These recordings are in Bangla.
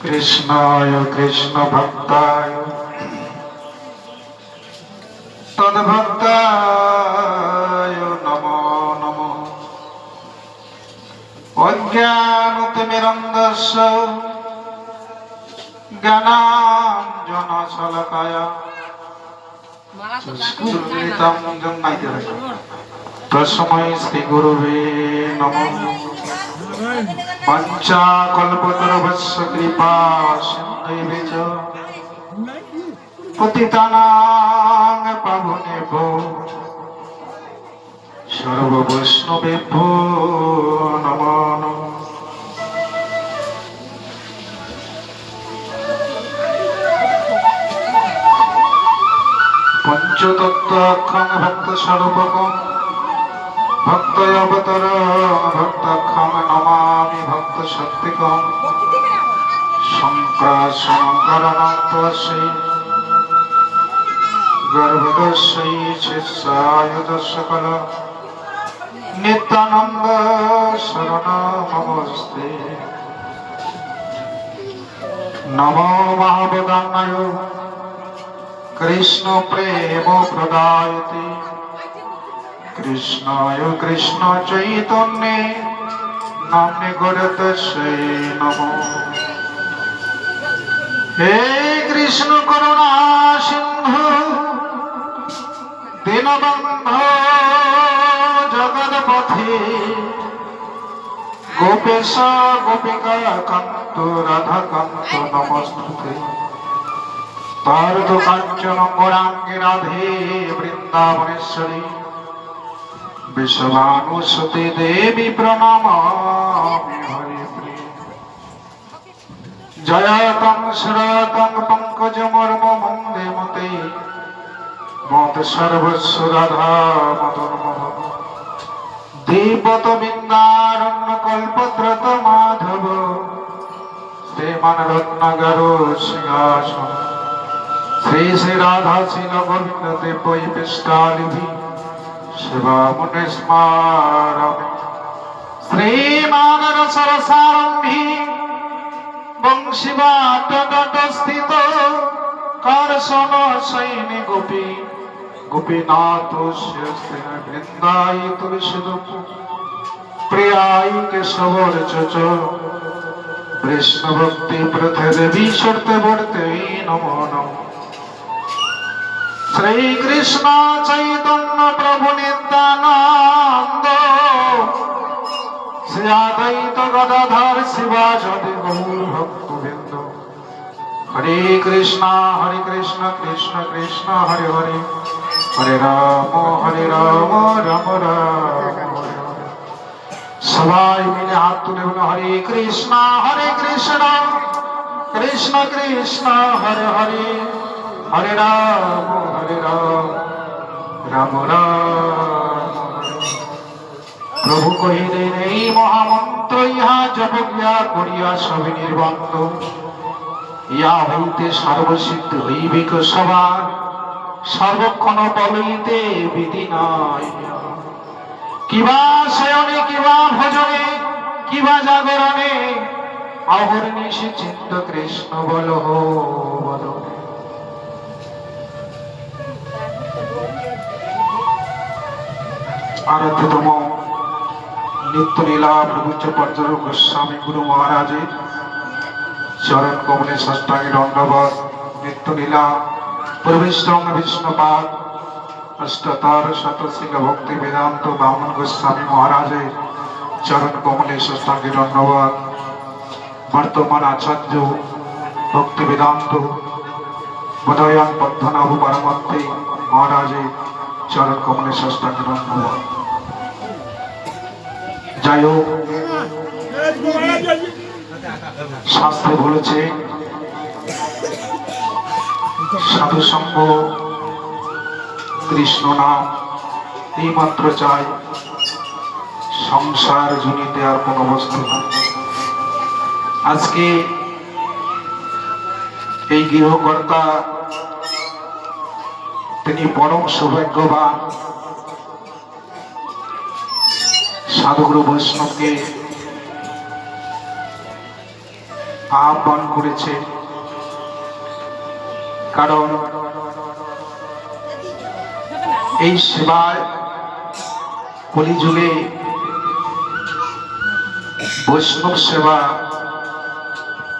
কৃষ্ণায় কৃষ্ণ ভক্তায় তদ্ভক্তায় নমো নমো। অজ্ঞানতিমিরন্দস্য জ্ঞানাঞ্জনশলকায়। তস্मै শ্রীগুরুবে নমঃ। পঞ্চাকল্পতরভস্য কৃপা সিন্ধৈবে চ পতিতানাং পাবনেভ্যো সর্ববৈষ্ণবেভ্যো নমো পঞ্চতত্ত্বাক্ষং ভক্ত স্বরূপকম ভক্তয় অবতর ভক্তাক্ষং নমামি ভক্ত শক্তিকম শঙ্করাশঙ্করণত্বসি গর্ভদস্যৈ শিষ্যায়ুধ সকল নিত্যানন্দ শরণমস্তে। নমো মহাবদান্নায় কৃষ্ণ প্রেম প্রদায়তে কৃষ্ণায় কৃষ্ণ চৈতন্যে নামে গড়ত গড়তস্যে নম। হে কৃষ্ণ করুণা সিন্ধু, দীনবন্ধ জগৎপথে গোপেশ গোপিকা কান্ত, রাধা কান্ত নমস্তুতে। তার তো কাঞ্চন গৌরাঙ্গে রাধে বৃন্দাবনেশ্বরী। বিশ্বভানুসুতে দেবী প্রণাম। জয়তং শ্রতং পঙ্কজ মর্ম মন্দে মতে। মত সর্বস্ব রাধা মদন দেবত বৃন্দারণ্য কল্পদ্রত মাধব শ্রীমান রত্নগর সিংহাসন। শ্রী শ্রী রাধা শিল গোবিন্দ দেব পৃষ্ঠালিভি শিবা মুনে স্মারমে শ্রীমান সরসারম্ভি বংশীবাট স্থিত করশন সৈনি গোপী গোপীনাথ বৃন্দাই তুলসী প্রিয়াই কেশবর চচ কৃষ্ণ ভক্তি প্রথে দেবী সরতে বর্তে নমো নমঃ শ্রীকৃষ্ণ চৈতন্য প্রভু নিত্যানন্দ। শ্রী আদ্বৈত গদাধর শিবাজদি গৌর ভক্তবৃন্দ হরে কৃষ্ণ হরে কৃষ্ণ কৃষ্ণ কৃষ্ণ, হরে হরে। হরে রাম হরে রাম রাম রাম। সবাই মিলে হাত তুলে বলে, হরে কৃষ্ণ হরে কৃষ্ণ কৃষ্ণ কৃষ্ণ, হরে হরে। হরে রাম হরে রাম রাম রাম। প্রভু কহিলেন, এই মহামন্ত্র ইহা জপজ্ঞা করিয়া সবে নির্বন্ধ ইয়া হইতে সর্বসিদ্ধ হইবিক সবার? সর্বক্ষণ বলইতে বিধি নয় কিবা শয়নে, কিবা ভজনে, কিবা জাগরণে অহর্নিশি চিত্ত কৃষ্ণ বল হো আরাধ্যতম নিত্য লীলা প্রভুচ্চ পর্যটক গোস্বামী গুরু মহারাজের চরণ কমলে ষষ্ঠাঙ্গে দণ্ডবত নিত্য লীলা প্রবিষ্টং বিষ্ণুপাদ, অষ্টতর শতশিল ভক্তি বেদান্ত বামন গোস্বামী মহারাজের চরণ কমলে ষষ্ঠাঙ্গে দণ্ডবত বর্তমান আচার্য ভক্তি বেদান্ত বোধয়ান পদ্মনাভ পরমত্তে মহারাজের চরণ কমলে ষষ্ঠাঙ্গে দণ্ডবত যাই হোক, শাস্ত্রে বলেছে সাধু সঙ্গ কৃষ্ণ নাম, এই মাত্র চাই, সংসার জনিতে আর কোনো বস্তু না আজকে এই গৃহকর্তা, তিনি পরম সৌভাগ্যবান। সাধুগুরু বৈষ্ণবকে আহ্বান করেছে। কারণ এই সেবায় কলিযুগে বৈষ্ণব সেবা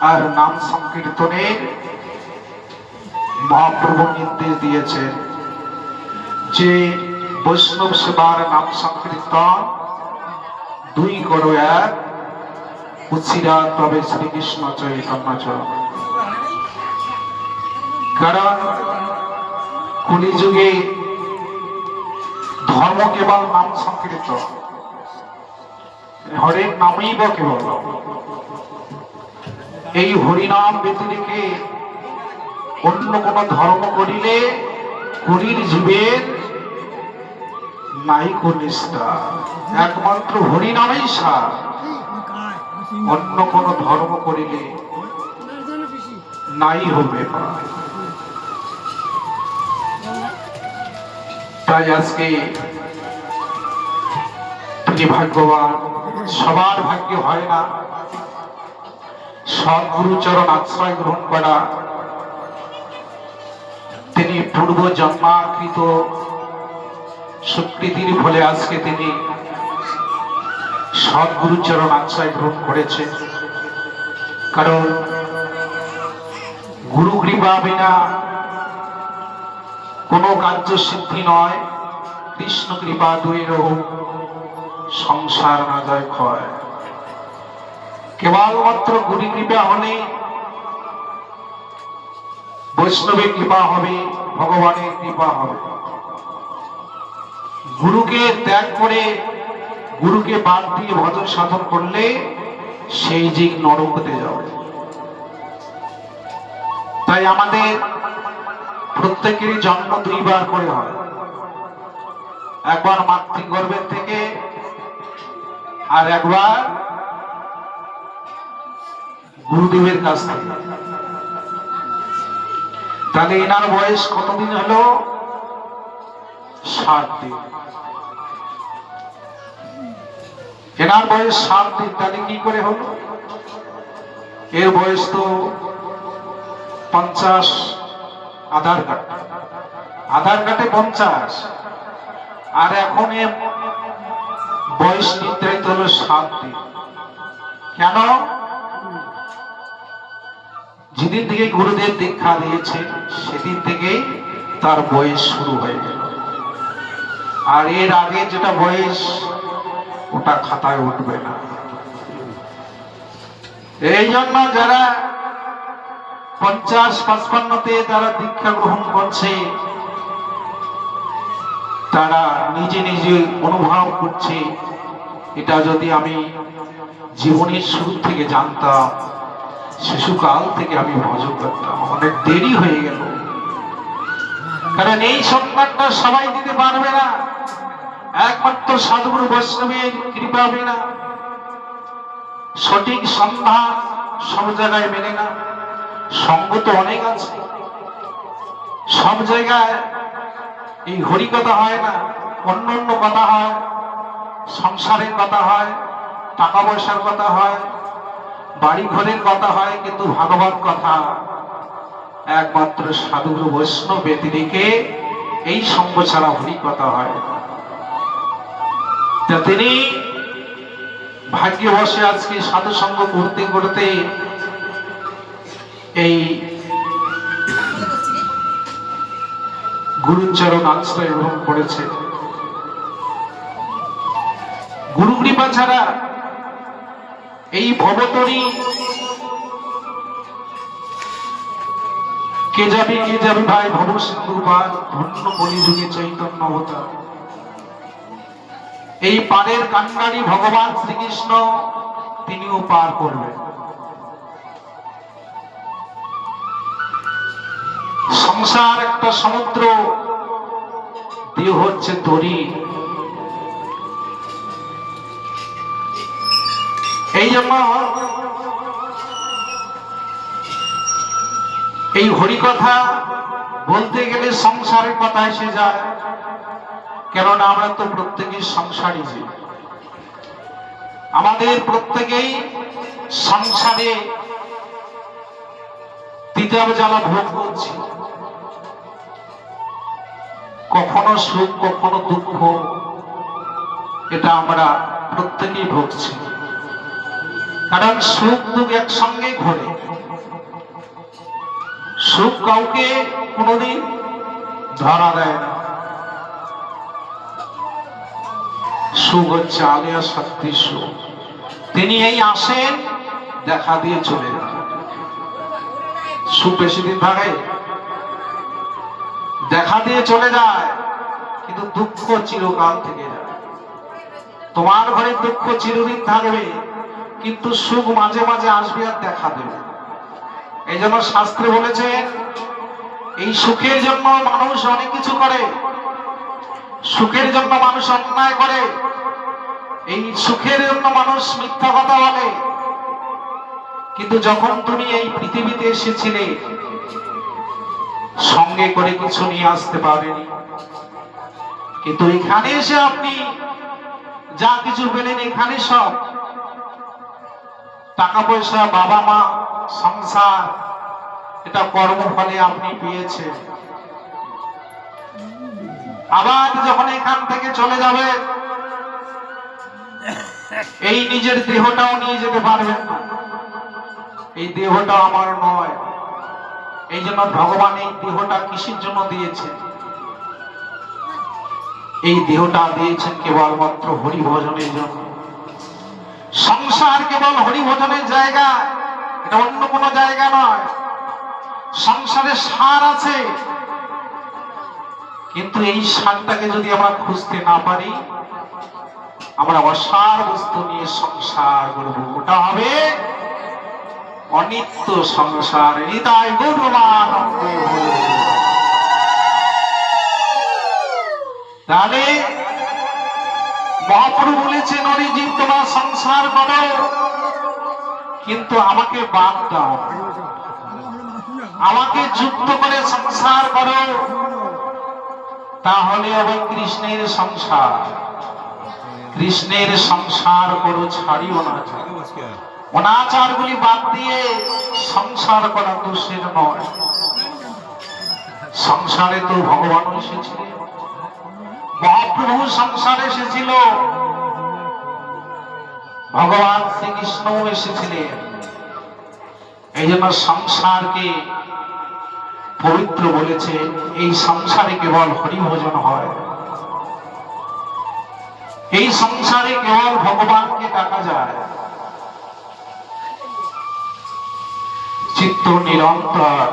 আর নাম সংকীর্তনের মহাপ্রভু নির্দেশ দিয়েছেন যে বৈষ্ণব সেবার নাম সংকীর্তন দুই করো এক। উচ্ছিরা তবে শ্রীকৃষ্ণ চৈতন্য চরণ। কারণ কলিযুগে ধর্ম কেবল নাম সংকীর্ত হরেক নামই বা কেবল। এই হরিনাম ব্যতিরেকে অন্য কোন ধর্ম করিলে করির জীবের নাই নিষ্ঠা। একমাত্র হরিনামেই সার। অন্য কোন ধর্ম করিলে নাই হবে তাই আজকে তিনি ভাগ্যবান, সবার ভাগ্য হয় না। সদ্গুরুচরণ আশ্রয় গ্রহণ করা। তিনি পূর্ব জন্মাকৃত স্বীকৃতির ফলে আজকে তিনি সদ্গুরুচরণ আশ্রয় গ্রহণ করেছে কারণ গুরু কৃপা বিনা কোনো কার্য সিদ্ধি নয়। কৃষ্ণ কৃপা দুই দুইর সংসার না যায় ক্ষয়। কেবলমাত্র গুরু কৃপা হলে বৈষ্ণবের কৃপা হবে, ভগবানের কৃপা হবে। গুরুকে ত্যাগ করে গুরুকে বাদ দিয়ে ভজন সাধন করলে সেই দিক নরক হতে যাবে। তাই আমাদের প্রত্যেকেরই জন্ম দুইবার করে হয়। একবার মাতৃগর্ভের থেকে আর একবার গুরুদেবের কাছ থেকে। তাহলে এনার বয়স কতদিন হলো? সাত দিন এনার বয়স সাত দিন তাহলে কি করে হলো? এর বয়স তো পঞ্চাশ, আধার কার্ড। আধার কার্ডে পঞ্চাশ। আর এখন এর বয়স নির্ধারিত হলো সাত দিন কেন? যেদিন থেকে গুরুদেব দীক্ষা দিয়েছে, সেদিন থেকেই তার বয়স শুরু হয়ে গেল। আর এর আগে যেটা বয়স, ওটা খাতায় উঠবে না। এই জন্য যারা পঞ্চাশ, পাঁচপান্নতে তারা দীক্ষা গ্রহণ করছে, তারা নিজে নিজে অনুভব করছে, এটা যদি আমি জীবনের শুরু থেকে জানতাম, শিশুকাল থেকে আমি ভজন করতাম। অনেক দেরি হয়ে গেল। কারণ এই সম্মানটা সবাই দিতে পারবে না। একমাত্র সাধুগুরু বৈষ্ণবের কৃপা বিনা সঠিক সন্ধান সব জায়গায় মেলে না। সঙ্গ তো অনেক আছে। সব জায়গায় এই হরি কথা হয় না। অন্য অন্য কথা হয়। সংসারের কথা হয়। টাকা পয়সার কথা হয়। বাড়ি ঘরের কথা হয়। কিন্তু ভাগবত কথা একমাত্র সাধুগুরু বৈষ্ণব ব্যতিরিকে এই সঙ্গ ছাড়া হরি কথা হয় তিনি ভাগ্যে বসে আজকে সাধু সঙ্গ করতে করতে এই গুরুচরণ আশ্রয় গ্রহণ করেছে। গুরু কৃপা ছাড়া এই ভবতরী কে যাবে কে যাবে ভাই? ভব সিন্ধু ধন্য বলি যুগে চৈতন্য অবতার। এই পারের কান্ডারি ভগবান শ্রীকৃষ্ণ তিনিও পার করবেন সংসার একটা সমুদ্র, দেহ হচ্ছে দড়ি এই জন্য এই হরিকথা বলতে গেলে সংসারের কথা এসে যায়। কেননা আমরা তো প্রত্যেকেই সংসারী জীব। আমাদের প্রত্যেকেই সংসারে ত্রিতাপ জ্বালা ভোগ করছি। কখনো সুখ, কখনো দুঃখ, এটা আমরা প্রত্যেকেই ভুগছি। কারণ সুখ, দুঃখ একসঙ্গে ঘরে। সুখ কাউকে কোনোদিন ধরা দেয় না। হচ্ছে আলিয়া শক্তি সুখ তিনি এই আসেন, দেখা দিয়ে চলে বেশি দিন থাকে দেখা দিয়ে চলে যায়, কিন্তু দুঃখ চিরকাল থেকে তোমার ঘরে দুঃখ চিরদিন থাকবে, কিন্তু সুখ মাঝে মাঝে আসবে আর দেখা দেবে এই জন্য শাস্ত্রে বলেছে, এই সুখের জন্য মানুষ অনেক কিছু করে। সুখের জন্য মানুষ অন্যায় করে। এই সুখের জন্য মানুষ মিথ্যা কথা বলে। কিন্তু যখন তুমি এই পৃথিবীতে এসেছিলে, সঙ্গে করে কিছু নিয়ে আসতে পারেনি। কিন্তু এখানে এসে আপনি যা কিছু পেলেন, এখানে সব। টাকা পয়সা বাবা মা সংসার, এটা কর্মফলে আপনি পেয়েছেন। আবার যখন এখান থেকে চলে যাবে, এই নিজের দেহটাও নিয়ে যেতে পারবেন না। এই দেহটা আমার নয়। এই জন্য ভগবান এই দেহটা কিসের জন্য দিয়েছেন এই দেহটা দিয়েছেন কেবলমাত্র হরি ভজনের জন্য। সংসার কেবল হরি ভজনের জায়গা, এটা অন্য কোনো জায়গা নয়। সংসারে সার আছে। কিন্তু এই সারটাকে যদি আমরা খুঁজতে না পারি, আমরা অসার বস্তু নিয়ে সংসার করব ওটা হবে অনিত্য সংসার। হৃদয় গৌরবানন্দ তাহলে মহাপ্রভু বলেছেন, অরিজিৎ, তোমার সংসার করো। কিন্তু আমাকে বাদ দাও। আমাকে যুক্ত করে সংসার করো। তাহলে হবে কৃষ্ণের সংসার। কৃষ্ণের সংসার করো ছাড়িও না অনাচার গুলি বাদ দিয়ে সংসার করা দোষের নয়। সংসারে তো ভগবান এসেছিলেন মহাপ্রভু সংসারে এসেছিল। ভগবান শ্রীকৃষ্ণ এসেছিলেন। এই জন্য সংসারকে পবিত্র বলেছে, এই সংসারে কেবল হরিভোজন হয়। এই সংসারে কেবল ভগবানকে ডাকা যায়। চিত্ত নিরন্তর।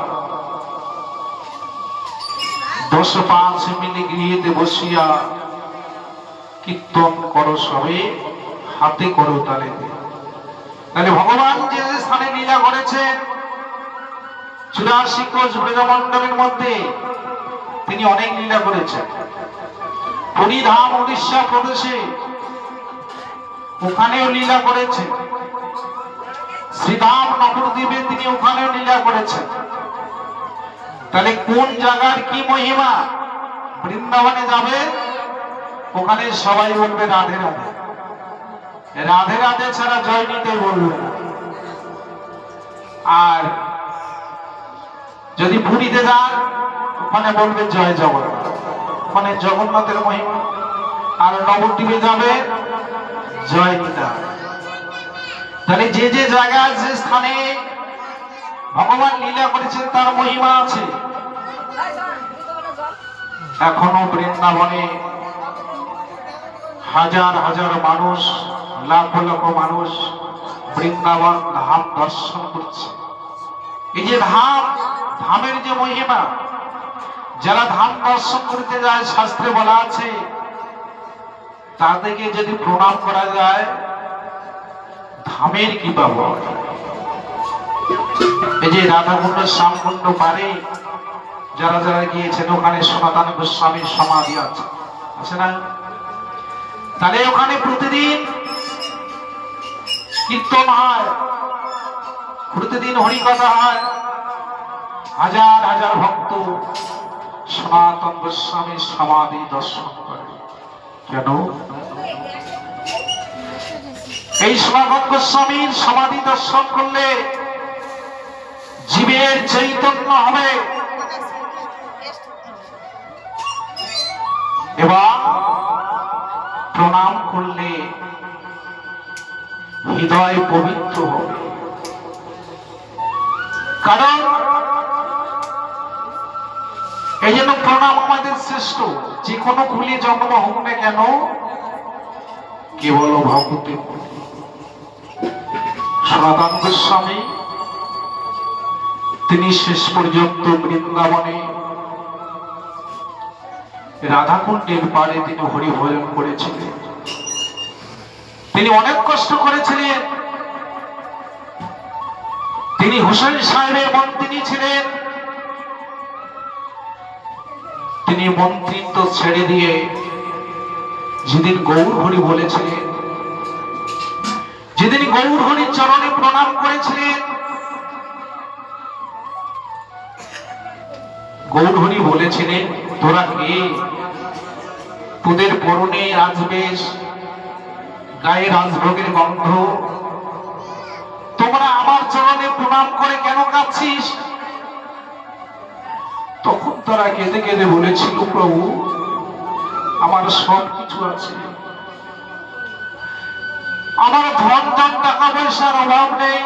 দশ পাঁচ মিলে গৃহীতে বসিয়া কীর্তন করো সবে, হাতে করো তালে তাহলে ভগবান যে স্থানে লীলা করেছেন চুরাশি কোষ মধ্যে তিনি অনেক লীলা করেছেন। উড়িষ্যা প্রদেশে ওখানেও লীলা করেছেন। শ্রীধাম তিনি ওখানেও লীলা করেছেন। তাহলে কোন জায়গার কি মহিমা? বৃন্দাবনে যাবে, ওখানে সবাই বলবে রাধে রাধে। রাধে রাধে ছাড়া জয় নিতে বলবে আর যদি পুরীতে যান ওখানে বলবে জয় জগন্নাথ। ওখানে জগন্নাথের মহিমা। আর নবদ্বীপে যাবে জয় নিতা তাহলে যে যে জায়গায় যে স্থানে, ভগবান লীলা করেছেন, তার মহিমা আছে। এখনও বৃন্দাবনে হাজার হাজার মানুষ, লাখ লাখ মানুষ বৃন্দাবন ধাম দর্শন করছে। এই যে ধাম ধামের যে মহিমা, যারা ধাম দর্শন করতে যায়, শাস্ত্রে বলা আছে তাদেরকে যদি প্রণাম করা যায়, ধামের কি পাবো এই যে রাধাকুণ্ড শ্যামকুণ্ড পারে, যারা যারা গিয়েছেন, ওখানে সনাতন গোস্বামীর সমাধি আছে। আছে না? তাহলে ওখানে প্রতিদিন কীর্তন হয়। প্রতিদিন হরিকথা হয়। হাজার হাজার ভক্ত সনাতন গোস্বামীর সমাধি দর্শন করে। কেন? এই সনাতন গোস্বামীর সমাধি দর্শন করলে জীবের চৈতন্য হবে। এবং প্রণাম করলে হৃদয় পবিত্র হবে। কারণ এই জন্য প্রণাম আমাদের শ্রেষ্ঠ। যে কোনো কুলি জন্ম হোক না কেন, কেবল ভগবতী। সনাতন গোস্বামী তিনি শেষ পর্যন্ত বৃন্দাবনে রাধাকুণ্ডের পাড়ে তিনি হরিভজন করেছিলেন। তিনি অনেক কষ্ট করেছিলেন। তিনি হুসেন সাহেবের মন্ত্রী ছিলেন। তিনি মন্ত্রিত্ব ছেড়ে দিয়ে যেদিন গৌর হরি বলেছিলেন, যেদিন গৌর হরির চরণে প্রণাম করেছিলেন, গৌর হরি বলেছিলেন, তোরা কে? তোদের পরনে রাজবেশ গায়ে রাজভোগের গন্ধ। তোমরা আমার চরণে প্রণাম করে কেন কাঁদছিস? তখন তারা কেঁদে কেঁদে বলেছিল, প্রভু, আমার সব কিছু আছে। আমার ধন ধন টাকা পয়সার অভাব নেই।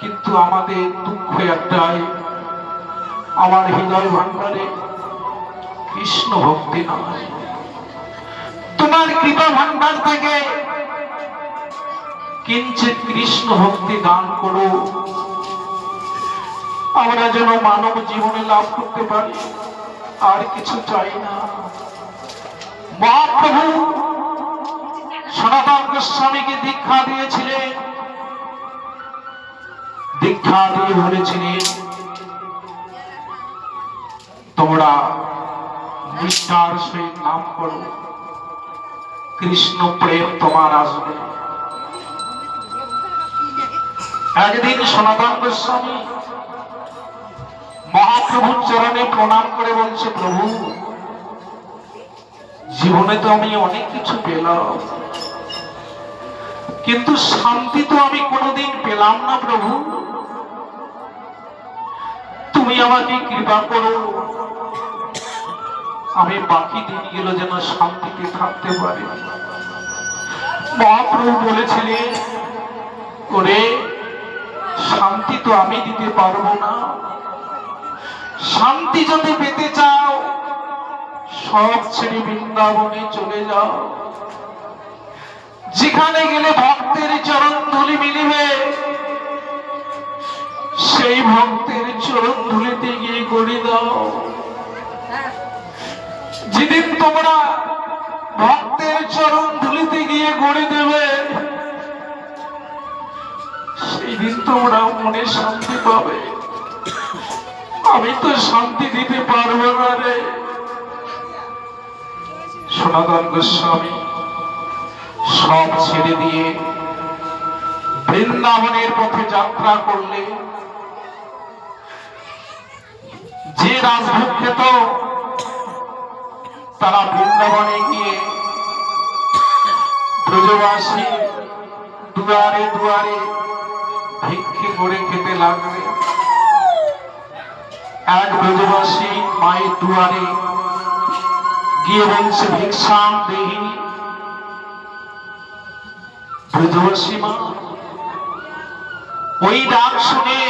কিন্তু আমাদের দুঃখ একটাই আমার হৃদয় ভান্ডারে কৃষ্ণ ভক্তি নয়। তোমার কৃপা ভান্ডার থেকে কিঞ্চিত কৃষ্ণ ভক্তি দান করো। আমরা যেন মানব জীবনে লাভ করতে পারি, আর কিছু চাই না। মহাপ্রভু সনাতন গোস্বামীকে দীক্ষা দিয়েছিলেন। দীক্ষা দিয়ে বলেছিলেন, তোমরা নিষ্ঠার সহিত নাম করো কৃষ্ণ প্রেম তোমার আসবে। একদিন সনাতন গোস্বামী মহাপ্রভুর চরণে প্রণাম করে বলছে, প্রভু, জীবনে তো আমি অনেক কিছু পেলাম। কিন্তু শান্তি তো আমি কোনোদিন পেলাম না, প্রভু। তুমি আমাকে কৃপা করো। আমি বাকি দিনগুলো যেন শান্তিতে থাকতে পারি। মহাপ্রভু বলেছিলেন করে শান্তি তো আমি দিতে পারব না। শান্তি যদি পেতে চাও, সব ছেড়ে বৃন্দাবনে চলে যাও। যেখানে গেলে ভক্তের চরণ ধুলি মিলিবে। সেই ভক্তের চরণ ধুলিতে গিয়ে গড়ি দাও। যেদিন তোমরা ভক্তের চরণ ধুলিতে গিয়ে গড়ে দেবে সেই দিন তোমরা মনে শান্তি পাবে। আমি তো শান্তি দিতে পারব না রে। সনাতন গোস্বামী, সব ছেড়ে দিয়ে বৃন্দাবনের পথে যাত্রা করলে যে রাজভোগ খেত তারা বৃন্দাবনে গিয়ে ব্রজবাসী দুয়ারে দুয়ারে ভিক্ষে করে খেতে লাগবে। এক ব্রজবাসী মায়ের দুয়ারে গিয়ে বলছে ভিক্ষাম দেহি ব্রজবাসী মা, ওই ডাক শুনে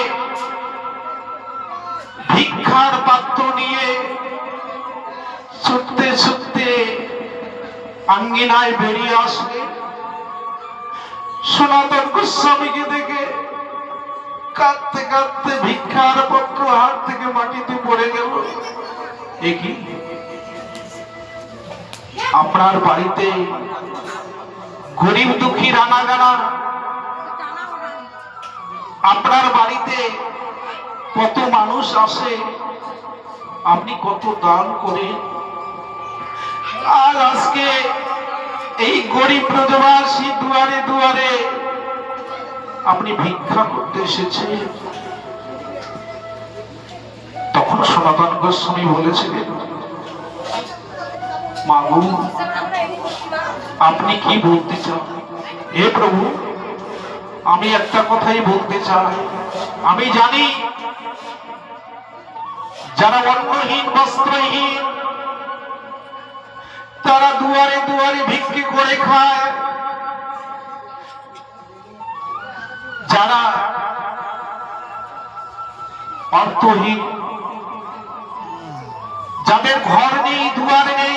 ভিক্ষার পাত্র নিয়ে ছুটতে ছুটতে আঙ্গিনায় বেরিয়ে আসবে সনাতন গোস্বামীকে দেখে কাঁদতে কাঁদতে ভিক্ষার পত্র হাত থেকে মাটিতে পড়ে গেল। একই আপনার বাড়িতে গরিব দুঃখী রানা গানা আপনার বাড়িতে কত মানুষ আসে? আপনি কত দান করেন আর আজকে এই গরিব ব্রজবাসী দুয়ারে দুয়ারে আপনি ভিক্ষা করতে এসেছেন তখন সনাতন গোস্বামী বলেছিলেন, মাগু, আপনি কি বলতে চান? হে প্রভু, আমি একটা কথাই বলতে চাই। আমি জানি, যারা অন্নহীন, বস্ত্রহীন, তারা দুয়ারে দুয়ারে ভিক্ষি করে খায়। যারা অর্থহীন, যাদের ঘর নেই, দুয়ার নেই,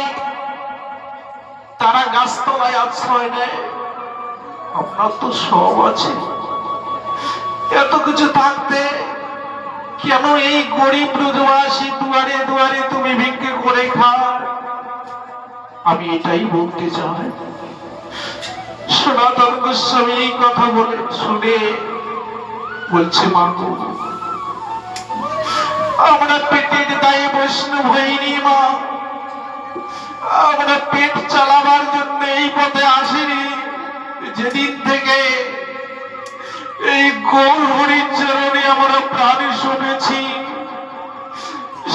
তারা গাছতলায় আশ্রয় নেয়। আপনার তো সব আছে। এত কিছু থাকতে কেন এই গরিব রুজবাসী দুয়ারে দুয়ারে তুমি ভিক্ষে করে খাও? আমি এটাই বলতে চাই। সনাতন গোস্বামী এই কথা বলে শুনে বলছে মাগো আমরা পেটের দায়ে বৈষ্ণব হইনি, মা। আমরা পেট চালাবার জন্য এই পথে আসিনি। যেদিন থেকে এই গৌর হরির চরণে আমরা প্রাণ শুনেছি,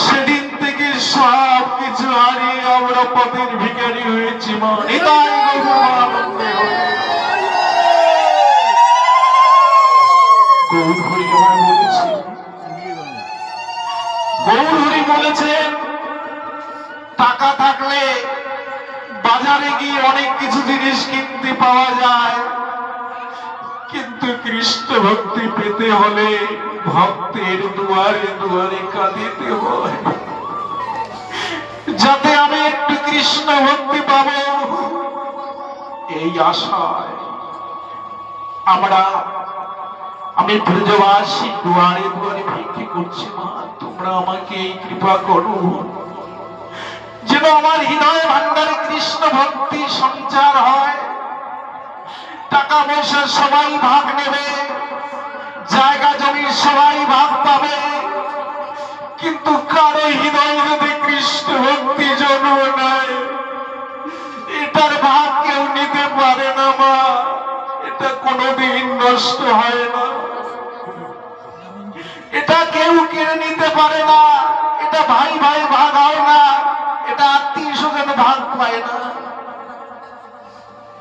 সেদিন থেকে সব কিছু হারিয়ে আমরা পথের ভিখারি হয়েছি, মা। নিতাই গৌরানন্দে হরি। গৌর হরি আমায় বলেছে। গৌর হরি বলেছেন টাকা থাকলে বাজারে গিয়ে অনেক কিছু জিনিস কিনতে পাওয়া যায়। কিন্তু কৃষ্ণ ভক্তি পেতে হলে ভক্তের দুয়ারে দুয়ারে কাঁদিতে হয়। যাতে আমি একটু কৃষ্ণ ভক্তি পাবো। এই আশায় আমরা আমি ব্রজবাসী দুয়ারে দুয়ারে ভিক্ষি করছি মা, তোমরা আমাকে এই কৃপা করো। যেন আমার হৃদয় ভান্ডারে কৃষ্ণ ভক্তি সঞ্চার হয়। টাকা পয়সা সবাই ভাগ নেবে, জায়গা জমি সবাই ভাগ পাবে। কিন্তু কারও হৃদয় যদি কৃষ্ণ ভক্তি জন্ম নাই, এটার ভাগ কেউ নিতে পারে না মা। এটা কোনোদিন নষ্ট হয় পায় না।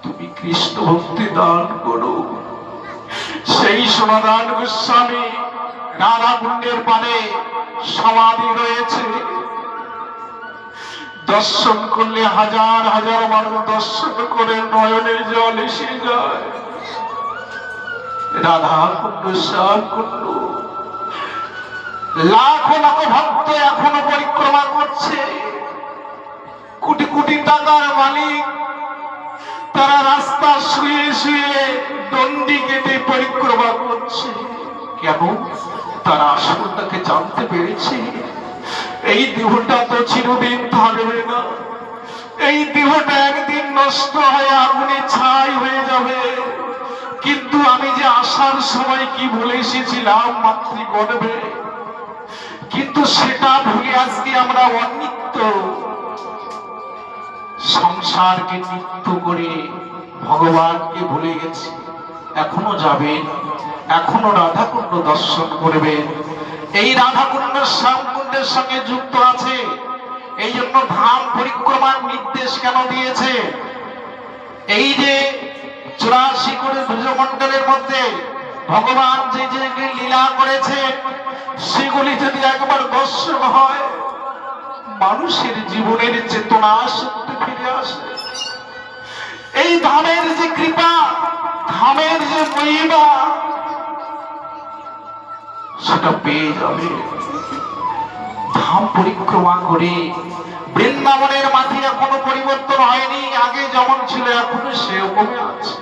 তুমি কৃষ্ণ ভক্তি দান করো। সেই সমাধান গোস্বামী রাধা কুণ্ডের পানে সমাধি রয়েছে। দর্শন করলে হাজার হাজার মানুষ দর্শন করে নয়নের জল এসে যায়। রাধা কুণ্ড শ্যাম কুণ্ড লাখো লাখো ভক্ত এখনও পরিক্রমা করছে। কোটি কোটি টাকার মালিক। তারা রাস্তা শুয়ে শুয়ে দণ্ডি কেটে পরিক্রমা করছে। কেন? তারা আসলটাকে জানতে পেরেছে। এই দেহটা তো চিরদিন থাকবে না। এই দেহটা একদিন নষ্ট হয়ে আগুনে ছাই হয়ে যাবে। কিন্তু আমি যে আসার সময় কি বলে এসেছিলাম, মাতৃগর্ভে। কিন্তু সেটা ভুলে আজকে আমরা অনিত্য। সংসারকে নিত্য করে ভগবানকে ভুলে গেছি। এখনও যাবেন, এখনও রাধাকুণ্ড দর্শন করবেন। এই রাধাকুণ্ড শ্যামকুণ্ডের সঙ্গে যুক্ত আছে। এই জন্য ধাম পরিক্রমার নির্দেশ কেন দিয়েছে? এই যে চুরাশি করে ব্রজমণ্ডলের মধ্যে ভগবান যে যে লীলা করেছে সেগুলি যদি একবার দর্শন হয়, মানুষের জীবনের চেতনা আসে এই ধামের যে কৃপা, ধামের যে মহিমা, সেটা পেয়ে যাবে। ধাম পরিক্রমা করে বৃন্দাবনের মাঠে এখনও পরিবর্তন হয়নি, আগে যেমন ছিল, এখনও সেরকমই আছে।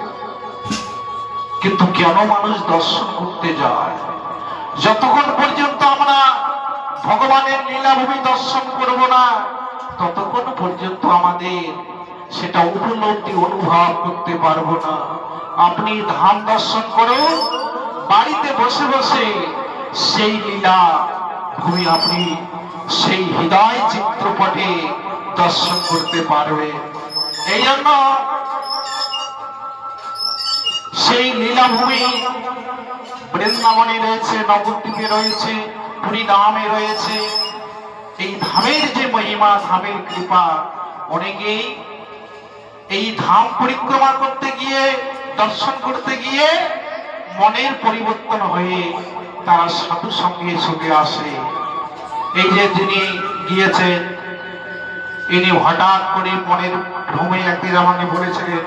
কিন্তু কেন মানুষ দর্শন করতে যায়? যতক্ষণ পর্যন্ত আমরা ভগবানের লীলাভূমি দর্শন করব না, ততক্ষণ পর্যন্ত আমাদের সেটা উপলব্ধি অনুভব করতে পারব না। আপনি ধাম দর্শন করুন বাড়িতে বসে বসে সেই লীলা ভূমি আপনি সেই হৃদয় চিত্রপটে দর্শন করতে পারবে এই জন্য সেই লীলাভূমি বৃন্দাবনে রয়েছে, নবদ্বীপে রয়েছে, পুরী ধামে রয়েছে। এই ধামের যে মহিমা, ধামের কৃপা, অনেকেই এই ধাম পরিক্রমা করতে গিয়ে, দর্শন করতে গিয়ে মনের পরিবর্তন হয়ে তারা সাধু সঙ্গে ছুটে আসে। এই যে যিনি গিয়েছেন, ইনি হঠাৎ করে মনের ভূমে একদিন আমাকে বলেছিলেন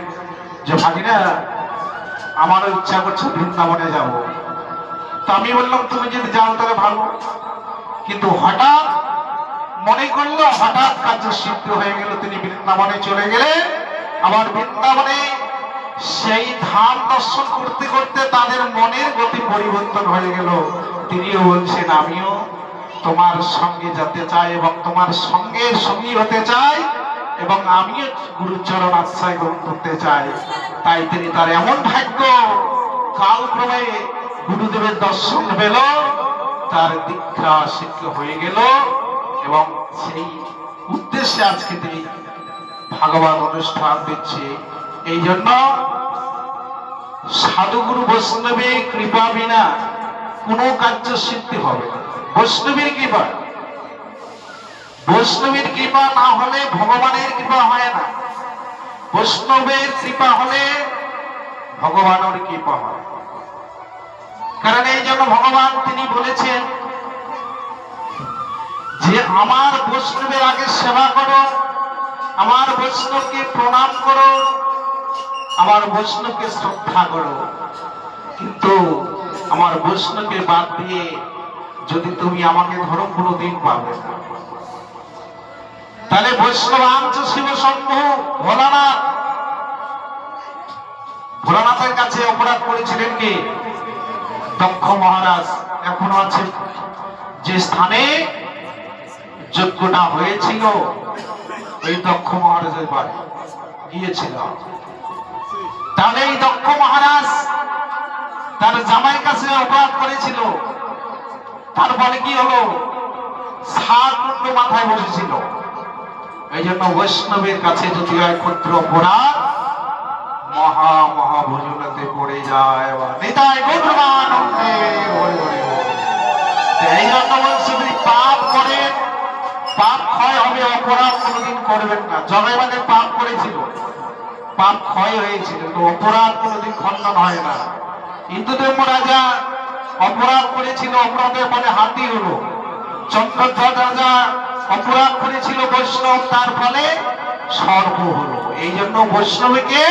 যে, ভাগিনা, আমারও ইচ্ছা করছে বৃন্দাবনে যাব। তো আমি বললাম, তুমি যদি যাও তাহলে ভালো। কিন্তু হঠাৎ মনে করল, হঠাৎ কার্য সিদ্ধ হয়ে গেল, তিনি বৃন্দাবনে চলে গেলে আবার বৃন্দাবনে সেই ধাম দর্শন করতে করতে তাদের মনের গতি পরিবর্তন হয়ে গেল। তিনিও বলছেন, আমিও তোমার সঙ্গে যেতে চাই এবং তোমার সঙ্গে সঙ্গী হতে চাই এবং আমিও গুরুচরণ আশ্রয় গ্রহণ করতে চাই। তাই তিনি তার এমন ভাগ্য কালক্রমে গুরুদেবের দর্শন পেল, তার দীক্ষা শিক্ষা হয়ে গেল এবং সেই উদ্দেশ্যে আজকে তিনি ভাগবত অনুষ্ঠান দিচ্ছে। এই জন্য সাধুগুরু বৈষ্ণবী কৃপা বিনা কোনো কার্য সিদ্ধি হবে বৈষ্ণবীর কৃপা। বৈষ্ণবীর কৃপা না হলে ভগবানের কৃপা হয় না। বৈষ্ণবের কৃপা হলে ভগবানের কৃপা হয়। কারণ এই জন্য ভগবান তিনি বলেছেন যে, আমার বৈষ্ণবের আগে সেবা করো আমার বৈষ্ণবকে প্রণাম করো, আমার বৈষ্ণবকে শ্রদ্ধা করো। কিন্তু আমার বৈষ্ণবকে বাদ দিয়ে যদি তুমি আমাকে ধরো, কোনোদিন পাবে তাহলে বৈষ্ণব আঞ্চ শিব শম্ভু, ভোলানাথ। ভোলানাথের কাছে অপরাধ করেছিলেন কি? দক্ষ মহারাজ এখনও আছে যে স্থানে যজ্ঞটা হয়েছিল এই দক্ষ মহারাজের বাড়ি। গিয়েছিল তাহলে এই দক্ষ মহারাজ তার জামাই কাছে অপরাধ করেছিল। তারপরে কি হলো? মুন্ড মাথায় বসেছিল। এই জন্য বৈষ্ণবের কাছে যদি হয় ক্ষুদ্র অপরাধ, মহা মহা ভোজনাতে পড়ে যায় নিতাই এই জন্য যদি পাপ করেন পাপ ক্ষয় হবে, অপরাধ কোনোদিন করবেন না। জগাইবাদের পাপ করেছিল, পাপ ক্ষয় হয়েছিল তো অপরাধ কোনোদিন খণ্ডন হয় না। ইন্দুদেব রাজা অপরাধ করেছিল, অপরাধের ফলে হাতি হলো। চন্দ্রধ্বজ রাজা অপরাধ করেছিল বৈষ্ণব, তার ফলে সর্ব হলো। এই জন্য বৈষ্ণবীকে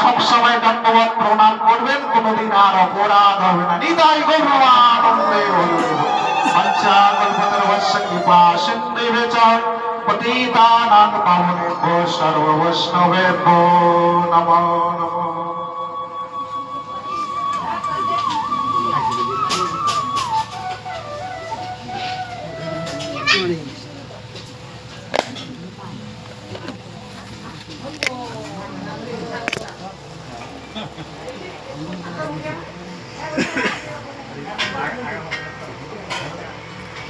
সবসময় দণ্ডবত প্রণাম করবেন, কোনোদিন আর অপরাধ হবে না। নিতাই গৌরবানন্দে पंचाकल्पतरवस्य कृपा सिन्धुभ्य च पतितानां पावनेभ्यो सर्ववैष्णवेभ्यो नमो